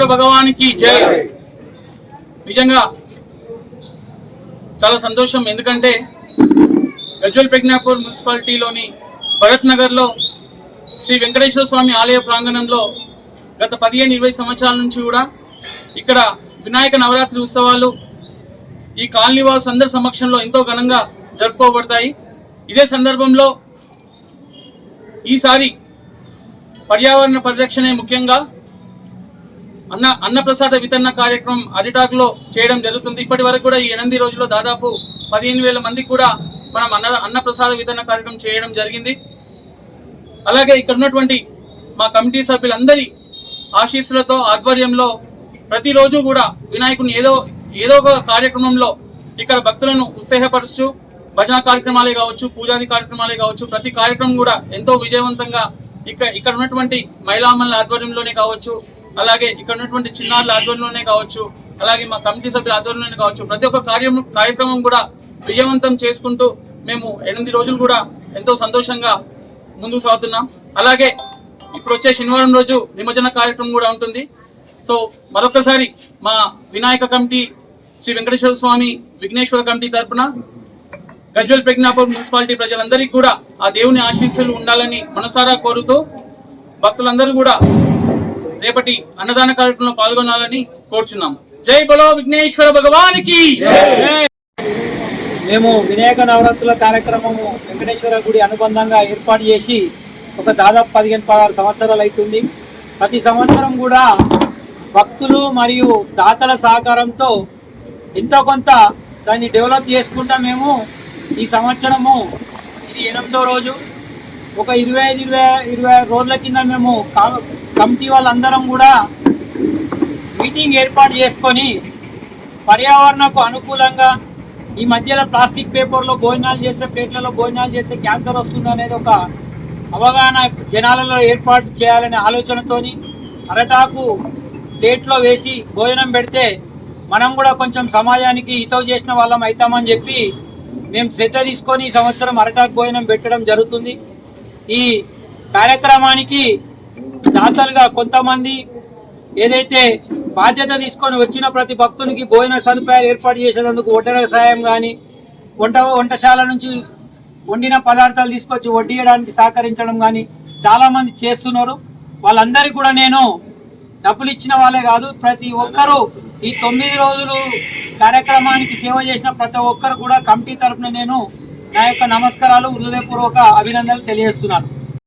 విఘ్నేశ్వర భగవానికి జై. నిజంగా చాలా సంతోషం. ఎందుకంటే గజ్వల్ ప్రజ్ఞాపూర్ మున్సిపాలిటీలోని భరత్ నగర్లో శ్రీ వెంకటేశ్వర స్వామి ఆలయ ప్రాంగణంలో గత పదిహేను ఇరవై సంవత్సరాల నుంచి కూడా ఇక్కడ వినాయక నవరాత్రి ఉత్సవాలు ఈ కాలనీ వాసు అందరి సమక్షంలో ఎంతో ఘనంగా జరుపుకోబడతాయి. ఇదే సందర్భంలో ఈసారి పర్యావరణ పరిరక్షణే ముఖ్యంగా అన్న అన్నప్రసాద వితరణ కార్యక్రమం అరిటాక్లో చేయడం జరుగుతుంది. ఇప్పటి వరకు కూడా ఈ ఎనిమిది రోజుల్లో దాదాపు పదిహేను వేల మందికి కూడా మనం అన్న అన్నప్రసాద వితరణ కార్యక్రమం చేయడం జరిగింది. అలాగే ఇక్కడ ఉన్నటువంటి మా కమిటీ సభ్యులందరి ఆశీస్సులతో ఆధ్వర్యంలో ప్రతిరోజు కూడా వినాయకుని ఏదో ఏదో ఒక కార్యక్రమంలో ఇక్కడ భక్తులను ఉత్సాహపరుస్తూ భజన కార్యక్రమాలే కావచ్చు పూజాది కార్యక్రమాలే కావచ్చు ప్రతి కార్యక్రమం కూడా ఎంతో విజయవంతంగా ఇక్కడ ఇక్కడ ఉన్నటువంటి మహిళామణుల ఆధ్వర్యంలోనే కావచ్చు అలాగే ఇక్కడ ఉన్నటువంటి చిన్నారుల ఆధ్వర్యంలోనే కావచ్చు అలాగే మా కమిటీ సభ్యుల ఆధ్వర్యంలోనే కావచ్చు ప్రతి ఒక్క కార్యం కార్యక్రమం కూడా విజయవంతం చేసుకుంటూ మేము ఎనిమిది రోజులు కూడా ఎంతో సంతోషంగా ముందుకు సాగుతున్నాం. అలాగే ఇప్పుడు వచ్చే శనివారం రోజు నిమజ్జన కార్యక్రమం కూడా ఉంటుంది. సో మరొకసారి మా వినాయక కమిటీ శ్రీ వెంకటేశ్వర స్వామి విఘ్నేశ్వర కమిటీ తరపున గజ్వల్ ప్రజ్ఞాపూర్ మున్సిపాలిటీ ప్రజలందరికీ కూడా ఆ దేవుని ఆశీస్సులు ఉండాలని మనసారా కోరుతూ భక్తులందరూ కూడా రేపటి అన్నదాన కార్యక్రమంలో పాల్గొనాలని కోరుచున్నాము. జై బలో విఘ్నేశ్వర భగవానికి! మేము వినాయక నవరాత్రుల కార్యక్రమము వెంకటేశ్వర గుడి అనుబంధంగా ఏర్పాటు చేసి ఒక దాదాపు పదిహేను పదహారు సంవత్సరాలు అవుతుంది. ప్రతి సంవత్సరం కూడా భక్తులు మరియు దాతల సహకారంతో ఎంతో కొంత దాన్ని డెవలప్ చేసుకుంటా మేము ఈ సంవత్సరము ఇది ఎనిమిదో రోజు. ఒక ఇరవై ఐదు ఇరవై ఇరవై రోజుల కింద మేము కమిటీ వాళ్ళందరం కూడా మీటింగ్ ఏర్పాటు చేసుకొని పర్యావరణకు అనుకూలంగా ఈ మధ్యలో ప్లాస్టిక్ పేపర్లో భోజనాలు చేస్తే ప్లేట్లలో భోజనాలు చేస్తే క్యాన్సర్ వస్తుంది అనేది ఒక అవగాహన జనాలలో ఏర్పాటు చేయాలనే ఆలోచనతోని అరటాకు ప్లేట్లో వేసి భోజనం పెడితే మనం కూడా కొంచెం సమాజానికి హితవు చేసిన వాళ్ళం అవుతామని చెప్పి మేము శ్రద్ధ తీసుకొని ఈ సంవత్సరం అరటాకు భోజనం పెట్టడం జరుగుతుంది. ఈ కార్యక్రమానికి దాతలుగా కొంతమంది ఏదైతే బాధ్యత తీసుకొని వచ్చిన ప్రతి భక్తునికి భోజన సదుపాయాలు ఏర్పాటు చేసేందుకు ఒడ్డర సాయం కానీ వంట వంటశాల నుంచి వండిన పదార్థాలు తీసుకొచ్చి వడ్డీయడానికి సహకరించడం కానీ చాలామంది చేస్తున్నారు. వాళ్ళందరికీ కూడా నేను డబ్బులు ఇచ్చిన వాళ్ళే కాదు ప్రతి ఒక్కరూ ఈ తొమ్మిది రోజులు కార్యక్రమానికి సేవ చేసిన ప్రతి ఒక్కరు కూడా కమిటీ తరఫున నేను నా యొక్క నమస్కారాలు హృదయపూర్వక అభినందనలు తెలియజేస్తున్నాను.